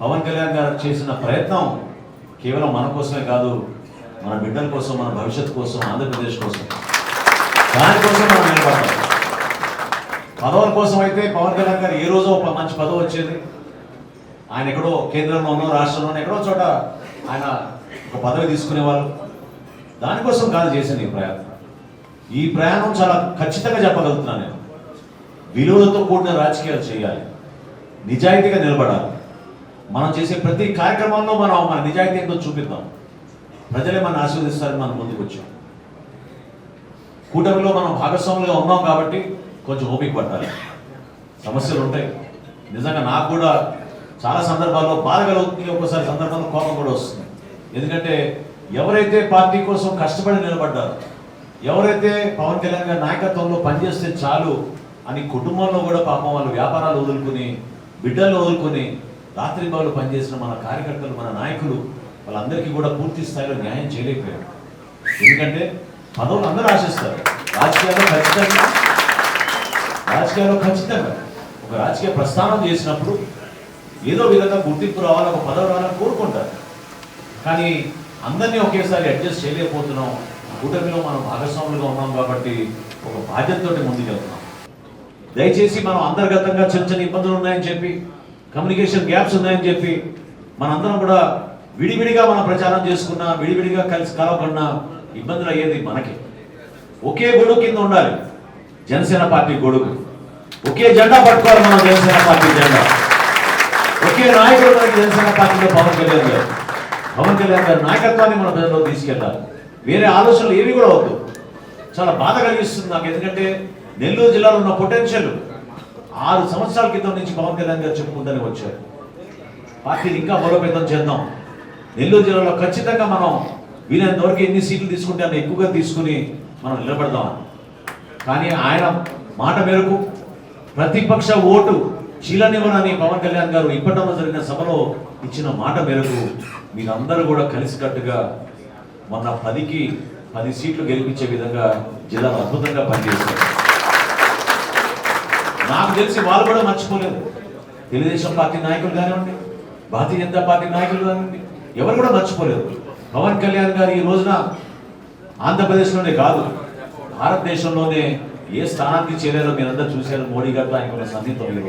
పవన్ కళ్యాణ్ గారు చేసిన ప్రయత్నం కేవలం మన కోసమే కాదు మన బిడ్డల కోసం మన భవిష్యత్తు కోసం ఆంధ్రప్రదేశ్ కోసం. దానికోసం మనం నిలబడతాం పదవుల కోసం అయితే పవన్ కళ్యాణ్ గారు ఏ రోజో ఒక మంచి పదవి వచ్చేది? ఆయన ఎక్కడో కేంద్రంలోనో రాష్ట్రంలోనో ఎక్కడో చోట ఆయన ఒక పదవి తీసుకునేవాళ్ళు. దానికోసం కాదు చేసింది ఈ ప్రయాణం. ఈ ప్రయాణం చాలా ఖచ్చితంగా చెప్పగలుగుతున్నాను నేను. విలువలతో కూడిన రాజకీయాలు చేయాలి. నిజాయితీగా నిలబడాలి. మనం చేసే ప్రతి కార్యక్రమంలో మనం మన నిజాయితీ ఏంటో చూపిద్దాం. ప్రజలే మన ఆశీర్వదిస్తారని మనం ముందుకు వచ్చాం. కూటమిలో మనం భాగస్వాములుగా ఉన్నాం కాబట్టి కొంచెం ఓపిక పట్టాలి. సమస్యలు ఉంటాయి. నిజంగా నాకు కూడా చాలా సందర్భాల్లో బాధ కలుగుతుంది ఒక్కోసారి సందర్భంలో కోపం కూడా వస్తుంది. ఎందుకంటే ఎవరైతే పార్టీ కోసం కష్టపడి నిలబడ్డారు ఎవరైతే పవన్ కళ్యాణ్ గారి నాయకత్వంలో పనిచేస్తే చాలు అని కుటుంబంలో కూడా పాపం వాళ్ళు వ్యాపారాలు వదులుకుని బిడ్డలు వదులుకొని రాత్రింబాలు పనిచేసిన మన కార్యకర్తలు మన నాయకులు వాళ్ళందరికీ కూడా పూర్తి స్థాయిలో న్యాయం చేయలేకపోయారు. ఎందుకంటే పదవులు అందరూ ఆశిస్తారు. రాజకీయాల్లో ఖచ్చితంగా రాజకీయాల్లో ఖచ్చితంగా ఒక రాజకీయ ప్రస్థానం చేసినప్పుడు ఏదో విధంగా గుర్తింపు రావాలి ఒక పదవి రావాలని కోరుకుంటారు. కానీ అందరినీ ఒకేసారి అడ్జస్ట్ చేయలేకపోతున్నాం. కూటమిలో మనం భాగస్వాములుగా ఉన్నాం కాబట్టి ఒక బాధ్యతతోటి ముందుకెళ్తున్నాం. దయచేసి మనం అంతర్గతంగా చిన్న చిన్న ఇబ్బందులు ఉన్నాయని చెప్పి కమ్యూనికేషన్ గ్యాప్స్ ఉన్నాయని చెప్పి మనందరం కూడా విడివిడిగా మనం ప్రచారం చేసుకున్నా విడివిడిగా కలిసి కలవకుండా ఇబ్బందులు అయ్యేది మనకి. ఒకే గొడుగు కింద ఉండాలి. జనసేన పార్టీ గొడుగు. ఒకే జెండా పట్టుకోవాలి మనం జనసేన పార్టీ జెండా. ఒకే నాయకుడు మనకి జనసేన పార్టీలో పవన్ కళ్యాణ్ గారు. పవన్ కళ్యాణ్ గారి నాయకత్వాన్ని మన ప్రజల్లో తీసుకెళ్ళాలి. వేరే ఆలోచనలు ఏవి కూడా వద్దు. చాలా బాధ కలిగిస్తుంది నాకు. ఎందుకంటే నెల్లూరు జిల్లాలో ఉన్న పొటెన్షియల్ ఆరు సంవత్సరాల క్రితం నుంచి పవన్ కళ్యాణ్ గారు చెప్పుకుందని వచ్చారు. పార్టీని ఇంకా బలోపేతం చేద్దాం. నెల్లూరు జిల్లాలో ఖచ్చితంగా మనం వీలైనంత వరకు ఎన్ని సీట్లు తీసుకుంటే అన్న ఎక్కువగా తీసుకుని మనం నిలబడదాం. కానీ ఆయన మాట మేరకు ప్రతిపక్ష ఓటు చీలనివ్వనని పవన్ కళ్యాణ్ గారు ఇప్పటిలో జరిగిన సభలో ఇచ్చిన మాట మేరకు మీరందరూ కూడా కలిసికట్టుగా మొన్న పదికి పది సీట్లు గెలిపించే విధంగా జిల్లాలో అద్భుతంగా పనిచేశారు. నాకు తెలిసి వాళ్ళు కూడా మర్చిపోలేదు. తెలుగుదేశం పార్టీ నాయకులు కానివ్వండి భారతీయ జనతా పార్టీ నాయకులు కానివ్వండి ఎవరు కూడా మర్చిపోలేదు. పవన్ కళ్యాణ్ గారు ఈ రోజున ఆంధ్రప్రదేశ్లోనే కాదు భారతదేశంలోనే ఏ స్థానానికి చేరారో మీరందరూ చూశారు. మోడీ గారితో ఆయనకున్న సన్నిహితం ఈ